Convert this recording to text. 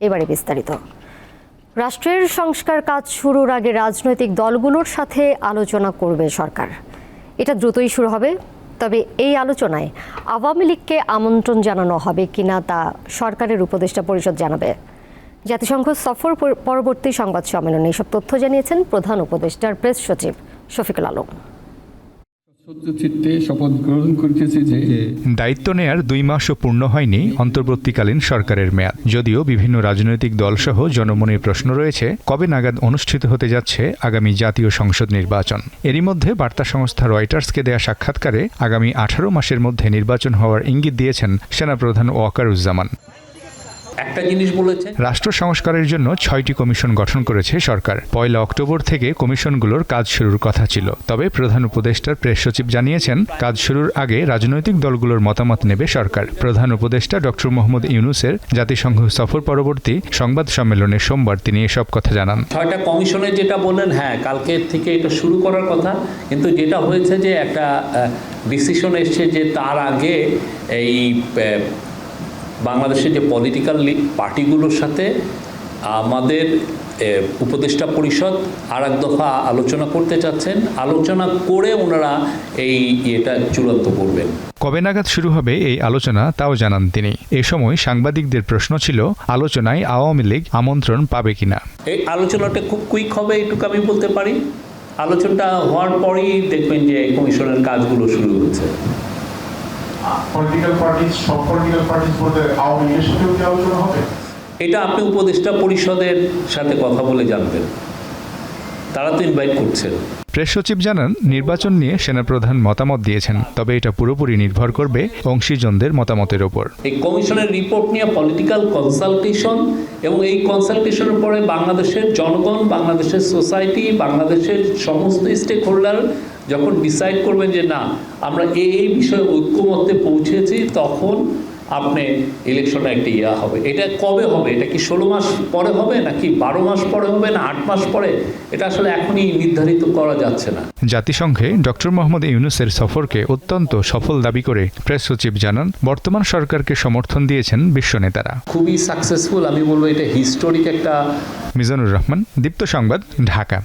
এবারে বিস্তারিত। রাষ্ট্রের সংস্কার কাজ শুরুর আগে রাজনৈতিক দলগুলোর সাথে আলোচনা করবে সরকার। এটা দ্রুতই শুরু হবে, তবে এই আলোচনায় আওয়ামী লীগকে আমন্ত্রণ জানানো হবে কিনা তা সরকারের উপদেষ্টা পরিষদ জানাবে। জাতিসংঘ সফর পর- পরবর্তী সংবাদ সম্মেলনে এসব তথ্য জানিয়েছেন প্রধান উপদেষ্টার প্রেস সচিব শফিকুল আলম। দায়িত্ব নেয়ার দুই মাসও পূর্ণ হয়নি অন্তর্বর্তীকালীন সরকারের মেয়াদ। যদিও বিভিন্ন রাজনৈতিক দলসহ জনমনের প্রশ্ন রয়েছে, কবে নাগাদ অনুষ্ঠিত হতে যাচ্ছে আগামী জাতীয় সংসদ নির্বাচন। এরই মধ্যে বার্তা সংস্থা রয়টার্সকে দেয়া সাক্ষাৎকারে আগামী আঠারো মাসের মধ্যে নির্বাচন হওয়ার ইঙ্গিত দিয়েছেন সেনাপ্রধান ওয়াকারুজ্জামান। একটা জিনিস বলেছেন রাষ্ট্র সংস্কারের জন্য ছয়টি কমিশন গঠন করেছে সরকার। পয়লা অক্টোবর থেকে কমিশনগুলোর কাজ শুরুর কথা ছিল। তবে প্রধান উপদেষ্টার প্রেস সচিব জানিয়েছেন কাজ শুরুর আগে রাজনৈতিক দলগুলোর মতামত নেবে সরকার। প্রধান উপদেষ্টা ডক্টর মোহাম্মদ ইউনুসের জাতিসংঘ সফর পরবর্তী সংবাদ সম্মেলনে সোমবার তিনি এসব কথা জানান। ছয়টা কমিশনের যেটা বললেন হ্যাঁ কালকে থেকে এটা শুরু করার কথা। কিন্তু যেটা হয়েছে যে একটা ডিসিশন এসছে যে তার আগে এই বাংলাদেশের যে পলিটিক্যাল পার্টিগুলোর সাথে আমাদের উপদেষ্টা পরিষদ আর এক দফা আলোচনা করতে চাচ্ছেন। আলোচনা করে ওনারা এই এটা চূড়ান্ত করবেন। কবে নাগাদ শুরু হবে এই আলোচনা তাও জানান তিনি। এ সময় সাংবাদিকদের প্রশ্ন ছিল আলোচনায় আওয়ামী লীগ আমন্ত্রণ পাবে কিনা। এই আলোচনাটা খুব কুইক হবে এটুকু আমি বলতে পারি। আলোচনাটা হওয়ার পরেই দেখবেন যে কমিশনের কাজগুলো শুরু হচ্ছে। পলিটিক্যাল পার্টিস সব পলিটিক্যাল পার্টিস বলতে আওয়ামী লীগের সাথেও কি আলোচনা হবে? এটা আপনি উপদেষ্টা পরিষদের সাথে কথা বলে জানবেন। তারা তো ইনভাইট করছেন। প্রেস সচিব জানান নির্বাচন নিয়ে সেনাপ্রধান মতামত দিয়েছেন তবে এটা পুরোপুরি নির্ভর করবে অংশীজনদের মতামতের ওপর। এই কমিশনের রিপোর্ট নিয়ে পলিটিক্যাল কনসালটেশন এবং এই কনসালটেশনের পরে বাংলাদেশের জনগণ বাংলাদেশের সোসাইটি বাংলাদেশের সমস্ত স্টেক হোল্ডার যখন ডিসাইড করবেন যে না আমরা এই বিষয়ে ঐক্যমত্যে পৌঁছেছি তখন আপনি ইলেকশনে একটা ইয়া হবে। এটা কবে হবে? এটা কি ষোলো মাস পরে হবে নাকি বারো মাস পরে হবে না আট মাস পরে? এটা আসলে এখনই নির্ধারিত করা যাচ্ছে না। জাতিসংঘে ডক্টর মোহাম্মদ ইউনুসের সফরকে অত্যন্ত সফল দাবি করে প্রেস সচিব জানান বর্তমান সরকারকে সমর্থন দিয়েছেন বিশ্ব নেতারা। খুবই সাকসেসফুল আমি বলব এটা হিস্টোরিক একটা মিজানুর রহমান দীপ্ত সংবাদ ঢাকা।